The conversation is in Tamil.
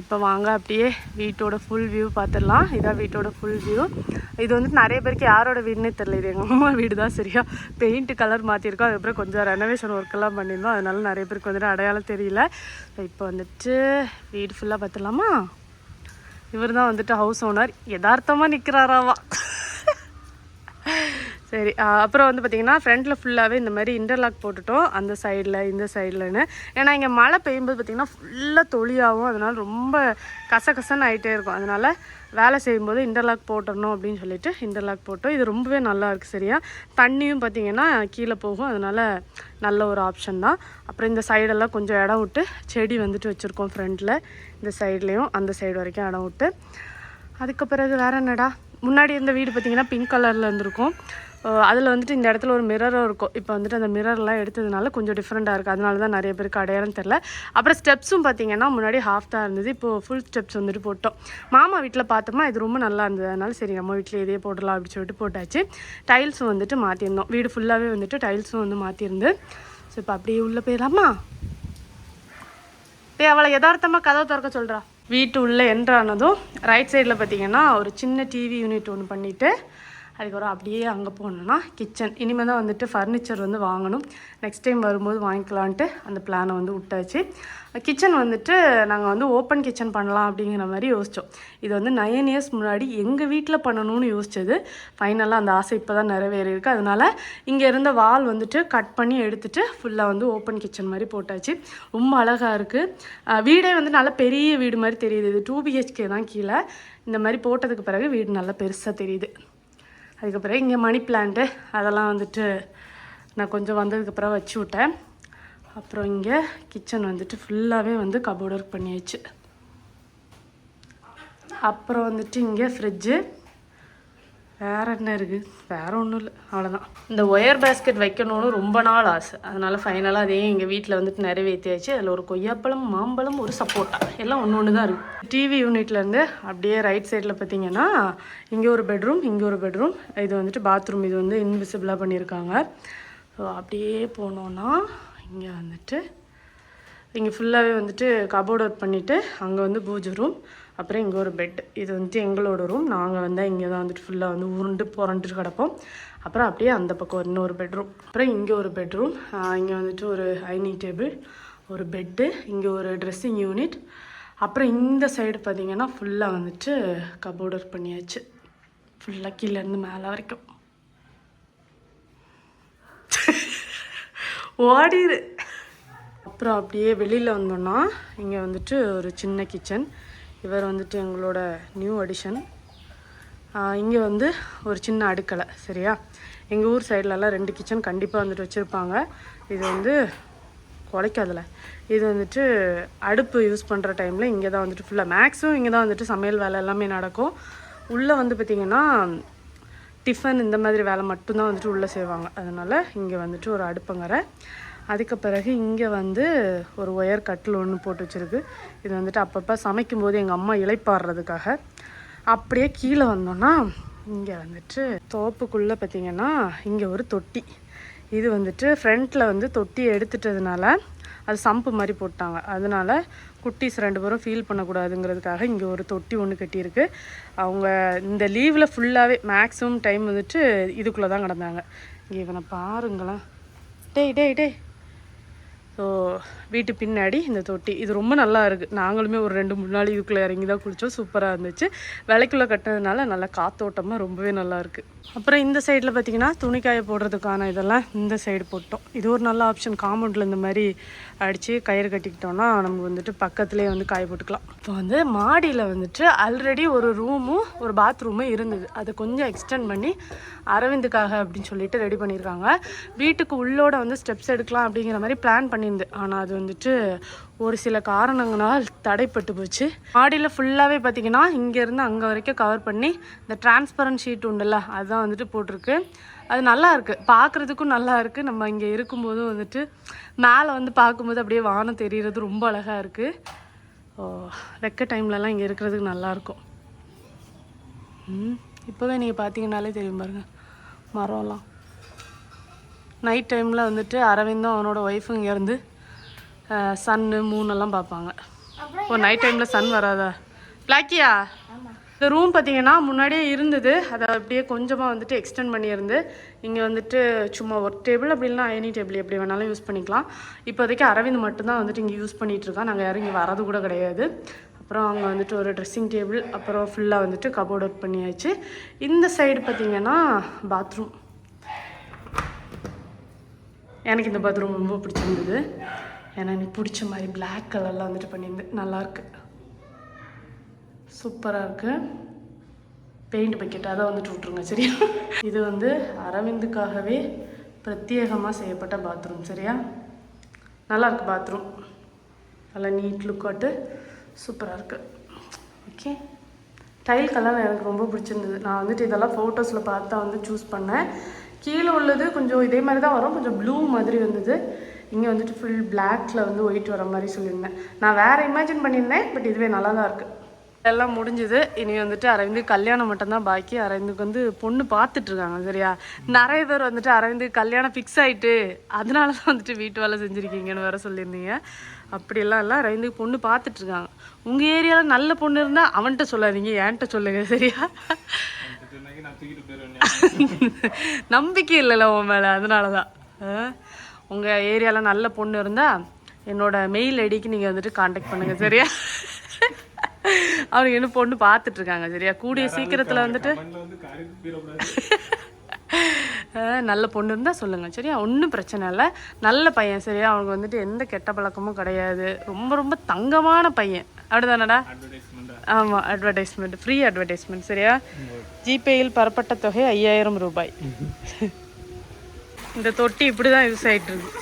இப்போ வாங்க அப்படியே வீட்டோட ஃபுல் வியூ பார்த்துடலாம். இதான் வீட்டோட ஃபுல் வியூ இது வந்துட்டு நிறைய பேருக்கு யாரோட வீடுன்னே தெரியல. இது எங்கள் அம்மா வீடு தான் சரியா. பெயிண்ட் கலர் மாற்றிருக்கோம் அதுக்கப்புறம் கொஞ்சம் ரெனோவேஷன் ஒர்க்கெல்லாம் பண்ணியிருந்தோம். அதனால நிறைய பேருக்கு வந்துட்டு அடையாளம் தெரியல. இப்போ வந்துட்டு வீடு ஃபுல்லாக பார்த்துடலாமா? இவர் தான் வந்துட்டு ஹவுஸ் ஓனர் யதார்த்தமாக நிற்கிறாராவா சரி அப்புறம் வந்து பார்த்திங்கன்னா ஃப்ரண்ட்டில் ஃபுல்லாகவே இந்த மாதிரி இன்டர்லாக் போட்டுட்டோம். அந்த சைடில் இந்த சைட்லன்னு ஏன்னா இங்கே மழை பெய்யும்போது பார்த்திங்கன்னா ஃபுல்லாக தொளியாகும் அதனால் ரொம்ப கசகசன்னு ஆகிட்டே இருக்கும். அதனால் வேலை செய்யும்போது இன்டர்லாக் போட்டுடணும் அப்படின்னு சொல்லிட்டு இன்டர்லாக் போட்டோம். இது ரொம்பவே நல்லா இருக்குது சரியா? தண்ணியும் பார்த்திங்கன்னா கீழே போகும். அதனால் நல்ல ஒரு ஆப்ஷன் தான். அப்புறம் இந்த சைடெல்லாம் கொஞ்சம் இடம் விட்டு செடி வந்துட்டு வச்சுருக்கோம் ஃப்ரண்ட்டில் இந்த சைட்லேயும் அந்த சைடு வரைக்கும் இடம் விட்டு. அதுக்கு பிறகு வேறு என்னடா? முன்னாடி இருந்த வீடு பார்த்தீங்கன்னா பிங்க் கலரில் இருந்திருக்கும். அதில் வந்துட்டு இந்த இடத்துல ஒரு மிரரும் இருக்கும். இப்போ வந்துட்டு அந்த மிரர்லாம் எடுத்ததுனால கொஞ்சம் டிஃப்ரெண்ட்டாக இருக்குது அதனால தான் நிறைய பேருக்கு அடையாளம் தெரில அப்புறம் ஸ்டெப்ஸும் பார்த்தீங்கன்னா முன்னாடி ஹாஃப் தான் இருந்தது. இப்போது ஃபுல் ஸ்டெப்ஸ் வந்துட்டு போட்டோம். மாமா வீட்டில் பார்த்தோமா இது ரொம்ப நல்லா இருந்தது. அதனால சரி நம்ம வீட்டில் இதே போடலாம் அப்படின்னு சொல்லிட்டு போட்டாச்சு. டைல்ஸும் வந்துட்டு மாற்றிருந்தோம் வீடு ஃபுல்லாகவே வந்துட்டு டைல்ஸும் வந்து மாற்றிருந்து ஸோ இப்போ அப்படியே உள்ளே போயிடலாமா? டே அவளை யதார்த்தமாக கதவை திறக்க சொல்கிறா வீட்டு உள்ளே என்ட்ரானதும் ரைட் சைடில் பார்த்தீங்கன்னா ஒரு சின்ன டிவி யூனிட் ஒன்று பண்ணிவிட்டு அதுக்கப்புறம் அப்படியே அங்கே போனோம்னா கிச்சன் இனிமேல் தான் வந்துட்டு ஃபர்னிச்சர் வந்து வாங்கணும். நெக்ஸ்ட் டைம் வரும்போது வாங்கிக்கலான்ட்டு அந்த பிளானை வந்து விட்டாச்சு. கிச்சன் வந்துட்டு நாங்கள் வந்து ஓப்பன் கிச்சன் பண்ணலாம் அப்படிங்கிற மாதிரி யோசித்தோம் இது வந்து நைன் இயர்ஸ் முன்னாடி எங்கள் வீட்டில் பண்ணணும்னு யோசிச்சது. ஃபைனலாக அந்த ஆசை இப்போ தான் நிறைவேறியிருக்கு. அதனால் இங்கே இருந்த வால் வந்துட்டு கட் பண்ணி எடுத்துட்டு ஃபுல்லாக வந்து ஓப்பன் கிச்சன் மாதிரி போட்டாச்சு. ரொம்ப அழகாக இருக்குது வீடே வந்து நல்ல பெரிய வீடு மாதிரி தெரியுது. இது டூ பிஹெச்கே தான் கீழே. இந்த மாதிரி போட்டதுக்கு பிறகு வீடு நல்லா பெருசாக தெரியுது. அதுக்கப்புறம் இங்கே மணி பிளான்ட்டு அதெல்லாம் வந்துட்டு நான் கொஞ்சம் வந்ததுக்கப்புறம் வச்சு விட்டேன். அப்புறம் இங்கே கிச்சன் வந்துட்டு ஃபுல்லாகவே வந்து கபோர்ட் ஒர்க் பண்ணியாச்சு. அப்புறம் வந்துட்டு இங்கே ஃப்ரிட்ஜு வேறு என்ன இருக்குது வேறு ஒன்றும் இல்லை. அவ்வளோதான் இந்த ஒயர் பேஸ்கெட் வைக்கணும்னு ரொம்ப நாள் ஆசை. அதனால் ஃபைனலாக அதையும் எங்கள் வீட்டில் வந்துட்டு நிறைவேற்றியாச்சு அதில் ஒரு கொய்யாப்பழம் மாம்பழம் ஒரு சப்போட்டா. எல்லாம் ஒன்று ஒன்று தான் இருக்குது டிவி யூனிட்லேருந்து அப்படியே ரைட் சைடில் பார்த்தீங்கன்னா இங்கே ஒரு பெட்ரூம் இங்கே ஒரு பெட்ரூம் இது வந்துட்டு பாத்ரூம் இது வந்து இன்விசிபிளாக பண்ணியிருக்காங்க ஸோ அப்படியே போனோன்னா இங்கே வந்துட்டு இங்கே ஃபுல்லாகவே வந்துட்டு கபோர்ட் ஒர்க் பண்ணிவிட்டு அங்கே வந்து பூஜை ரூம் அப்புறம் இங்கே ஒரு பெட் இது வந்துட்டு எங்களோட ரூம் நாங்கள் வந்தால் இங்கே தான் வந்துட்டு ஃபுல்லாக வந்து உருண்டு புரண்டு கிடப்போம். அப்புறம் அப்படியே அந்த பக்கம் இன்னொரு பெட்ரூம் அப்புறம் இங்கே ஒரு பெட்ரூம் இங்கே வந்துட்டு ஒரு ஐனிங் டேபிள் ஒரு பெட்டு இங்கே ஒரு ட்ரெஸ்ஸிங் யூனிட் அப்புறம் இந்த சைடு பார்த்தீங்கன்னா ஃபுல்லாக வந்துட்டு கபோர்டர் ஒர்க் பண்ணியாச்சு. ஃபுல்லாக கீழேருந்து மேலே வரைக்கும். ஓடிது அப்புறம் அப்படியே வெளியில் வந்தோன்னா இங்கே வந்துட்டு ஒரு சின்ன கிச்சன் இவர் வந்துட்டு எங்களோட நியூ அடிஷன் இங்கே வந்து ஒரு சின்ன அடுக்கலை சரியா? எங்கள் ஊர் சைட்லலாம் ரெண்டு கிச்சன் கண்டிப்பாக வந்துட்டு வச்சுருப்பாங்க. இது வந்து குலைக்காதில்ல இது வந்துட்டு அடுப்பு யூஸ் பண்ணுற டைமில் இங்கே தான் வந்துட்டு ஃபுல்லாக மேக்ஸிமம் இங்கே தான் வந்துட்டு சமையல் வேலை எல்லாமே நடக்கும். உள்ளே வந்து பார்த்திங்கன்னா டிஃபன் இந்த மாதிரி வேலை மட்டும்தான் வந்துட்டு உள்ளே செய்வாங்க. அதனால் இங்கே வந்துட்டு ஒரு அடுப்பங்கரை. அதுக்கு பிறகு இங்கே வந்து ஒரு ஒயர் கட்டில் ஒன்று போட்டு வச்சுருக்கு. இது வந்துட்டு அப்பப்போ சமைக்கும்போது எங்கள் அம்மா இலைப்பாடுறதுக்காக அப்படியே கீழே வந்தோன்னா இங்கே வந்துட்டு தோப்புக்குள்ளே பார்த்தீங்கன்னா இங்கே ஒரு தொட்டி. இது வந்துட்டு ஃப்ரண்ட்டில் வந்து தொட்டி எடுத்துட்டதுனால அது சம்பு மாதிரி போட்டாங்க. அதனால குட்டீஸ் ரெண்டு பேரும் ஃபீல் பண்ணக்கூடாதுங்கிறதுக்காக இங்கே ஒரு தொட்டி ஒன்று கட்டியிருக்கு. அவங்க இந்த லீவில் ஃபுல்லாகவே மேக்ஸிமம் டைம் வந்துட்டு இதுக்குள்ளே தான் கிடந்தாங்க. இங்கே இவனை பாருங்களேன். டேய் டேய் டேய். ஸோ வீட்டு பின்னாடி இந்த தொட்டி. இது ரொம்ப நல்லா இருக்குது நாங்களுமே ஒரு ரெண்டு மூணு நாள் இதுக்குள்ளே இறங்கி தான் குளித்தோம் சூப்பராக இருந்துச்சு. விலைக்குள்ளே கட்டினதுனால நல்லா காத்தோட்டமாக ரொம்பவே நல்லா இருக்குது அப்புறம் இந்த சைடில் பார்த்தீங்கன்னா துணிக்காய போடுறதுக்கான இதெல்லாம் இந்த சைடு போட்டோம். இது ஒரு நல்ல ஆப்ஷன் காம்பவுண்டில் இந்த மாதிரி அடித்து கயிறு கட்டிக்கிட்டோம்னா நமக்கு வந்துட்டு பக்கத்துலேயே வந்து காய போட்டுக்கலாம். இப்போ வந்து மாடியில் வந்துட்டு ஆல்ரெடி ஒரு ரூமும் ஒரு பாத்ரூமும் இருந்தது. அதை கொஞ்சம் எக்ஸ்டெண்ட் பண்ணி அரவிந்துக்காக அப்படின்னு சொல்லிட்டு ரெடி பண்ணியிருக்காங்க. வீட்டுக்கு உள்ளோட வந்து ஸ்டெப்ஸ் எடுக்கலாம் அப்படிங்கிற மாதிரி பிளான் பண்ணியிருந்து ஆனால் அது வந்துட்டு ஒரு சில காரணங்களால் தடைப்பட்டு போச்சு. மாடியில் ஃபுல்லாகவே பார்த்தீங்கன்னா இங்கேருந்து அங்கே வரைக்கும் கவர் பண்ணி இந்த டிரான்ஸ்பரண்ட் ஷீட் உண்டுல்ல அதுதான் வந்துட்டு போட்டிருக்கு. அது நல்லா இருக்குது பார்க்குறதுக்கும் நல்லா இருக்குது நம்ம இங்கே இருக்கும்போதும் வந்துட்டு மேலே வந்து பார்க்கும்போது அப்படியே வானம் தெரிகிறது ரொம்ப அழகாக இருக்குது ஓ வெக்க டைம்லலாம் இங்கே இருக்கிறதுக்கு நல்லாயிருக்கும் இப்போவே நீங்கள் பார்த்தீங்கன்னாலே தெரியும் பாருங்க. மரம்லாம். நைட் டைமில் வந்துட்டு அரவிந்தும் அவனோட ஒய்ஃபும் இங்கேருந்து சன்னு மூணெல்லாம் பார்ப்பாங்க. ஓ நைட் டைமில் சன் வராதா? பிளாக்கியா இந்த ரூம் பார்த்தீங்கன்னா முன்னாடியே இருந்தது. அதை அப்படியே கொஞ்சமாக வந்துட்டு எக்ஸ்டெண்ட் பண்ணியிருந்து இங்கே வந்துட்டு சும்மா ஒரு டேபிள் அப்படி இல்லைனா எனி டேபிள் எப்படி வேணாலும் யூஸ் பண்ணிக்கலாம். இப்போதைக்கு அரவிந்த் மட்டும்தான் வந்துட்டு இங்கே யூஸ் பண்ணிட்டு இருக்கோம் நாங்கள் யாரும் இங்கே வரது கூட கிடையாது. அப்புறம் அங்கே வந்துட்டு ஒரு ட்ரெஸ்ஸிங் டேபிள் அப்புறம் ஃபுல்லாக வந்துட்டு கபோர்ட் ஒர்க் பண்ணியாச்சு. இந்த சைடு பார்த்தீங்கன்னா பாத்ரூம் எனக்கு இந்த பாத்ரூம் ரொம்ப பிடிச்சிருந்தது. ஏன்னா எனக்கு பிடிச்ச மாதிரி பிளாக் கலரில் வந்துட்டு பண்ணியிருந்து நல்லாயிருக்கு சூப்பராக இருக்குது பெயிண்ட் பக்கெட் அதை வந்துட்டு விட்ருங்க சரியா? இது வந்து அரவிந்துக்காகவே பிரத்யேகமாக செய்யப்பட்ட பாத்ரூம் சரியா? நல்லாயிருக்கு பாத்ரூம் நல்லா நீட் லுக்காட்டு சூப்பராக இருக்குது ஓகே டைல் கலர் எனக்கு ரொம்ப பிடிச்சிருந்தது. நான் வந்துட்டு இதெல்லாம் ஃபோட்டோஸில் பார்த்து தான் வந்து சூஸ் பண்ணேன். கீழே உள்ளது கொஞ்சம் இதே மாதிரி தான் வரும். கொஞ்சம் ப்ளூ மாதிரி வந்தது. இங்கே வந்துட்டு ஃபுல் பிளாக்ல வந்து ஒயிட் வர மாதிரி சொல்லியிருந்தேன். நான் வேறு இமேஜின் பண்ணியிருந்தேன் பட் இதுவே நல்லா தான் இருக்குது எல்லாம் முடிஞ்சுது. இனி வந்துட்டு அரவிந்து கல்யாணம் மட்டும்தான் பாக்கி. அரவிந்துக்கு வந்து பொண்ணு பார்த்துட்டு இருக்காங்க சரியா? நிறைய பேர் வந்துட்டு அரவிந்து கல்யாணம் ஃபிக்ஸ் ஆயிட்டு அதனால தான் வந்துட்டு வீட்டு வேலை செஞ்சுருக்கீங்கன்னு வேற சொல்லியிருந்தீங்க. அப்படியெல்லாம் இல்லை அரவிந்துக்கு பொண்ணு பார்த்துட்டு இருக்காங்க. உங்கள் ஏரியாவில் நல்ல பொண்ணு இருந்தால் அவன்கிட்ட சொல்லாதீங்க என்கிட்ட சொல்லுங்க சரியா? நம்பிக்கை இல்லைல்ல உன் மேலே அதனால தான் உங்கள் ஏரியாவில் நல்ல பொண்ணு இருந்தால் என்னோட மெயில் ஐடிக்கு நீங்கள் வந்துட்டு காண்டாக்ட் பண்ணுங்க சரியா? அவனுக்கு இன்னும் பொண்ணு பார்த்துட்டு இருக்காங்க சரியா? கூடிய சீக்கிரத்தில் வந்துட்டு நல்ல பொண்ணு இருந்தால் சொல்லுங்கள் சரியா? ஒன்றும் பிரச்சனை இல்லை. நல்ல பையன் சரியா? அவனுக்கு வந்துட்டு எந்த கெட்ட பழக்கமும் கிடையாது. ரொம்ப ரொம்ப தங்கமான பையன். அப்படிதானடா ஆமாம் அட்வர்டைஸ்மெண்ட் ஃப்ரீ அட்வர்டைஸ்மெண்ட் சரியா? ஜிபேயில் பெறப்பட்ட தொகை ஐயாயிரம் ரூபாய். இந்த தொட்டி இப்படி தான் யூஸ் ஆகிட்டு இருக்கு.